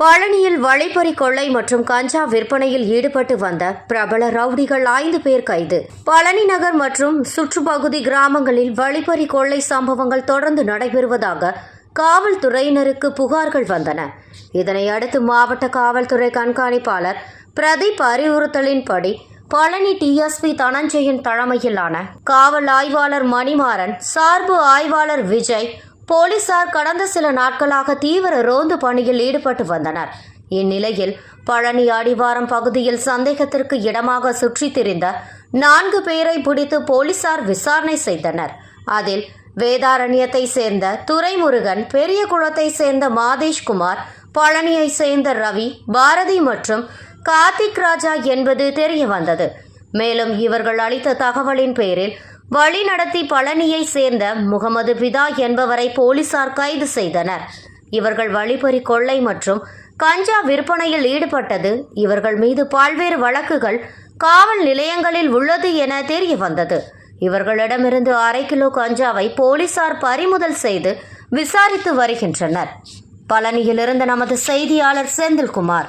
பழனியில் வழிப்பறி கொள்ளை மற்றும் கஞ்சா விற்பனையில் ஈடுபட்டு வந்த பிரபல ரவுடிகள் ஐந்து பேர் கைது. பழனி நகர் மற்றும் சுற்றுப்பகுதி கிராமங்களில் வழிப்பறி கொள்ளை சம்பவங்கள் தொடர்ந்து நடைபெறுவதாக காவல்துறையினருக்கு புகார்கள் வந்தன. இதனை அடுத்து மாவட்ட காவல்துறை கண்காணிப்பாளர் பிரதீப் அறிவுறுத்தலின்படி பழனி டிஎஸ்பி தனஞ்சயன் தலைமையிலான காவல் ஆய்வாளர் மணிமாறன் சார்பு ஆய்வாளர் விஜய் போலீசார் கடந்த சில நாட்களாக தீவிர ரோந்து பணியில் ஈடுபட்டு வந்தனர். இந்நிலையில் பழனி அடிவாரம் பகுதியில் சந்தேகத்திற்கு இடமாக சுற்றித் திரிந்த நான்கு பேரை பிடித்து போலீசார் விசாரணை செய்தனர். அதில் வேதாரண்யத்தை சேர்ந்த துரைமுருகன் பெரிய குளத்தை சேர்ந்த மாதேஷ்குமார் பழனியை சேர்ந்த ரவி பாரதி மற்றும் கார்த்திக் ராஜா என்பது தெரிய வந்தது. மேலும் இவர்கள் அளித்த தகவலின் பேரில் வழிநடத்தி பழனியை சேர்ந்த முகமது பிதா என்பவரை போலீசார் கைது செய்தனர். இவர்கள் வழிபறி கொள்ளை மற்றும் கஞ்சா விற்பனையில் ஈடுபட்டது. இவர்கள் மீது பல்வேறு வழக்குகள் காவல் நிலையங்களில் உள்ளது என தெரிய வந்தது இவர்களிடமிருந்து அரை கிலோ கஞ்சாவை போலீசார் பறிமுதல் செய்து விசாரித்து வருகின்றனர். பழனியிலிருந்து நமது செய்தியாளர் செந்தில்குமார்.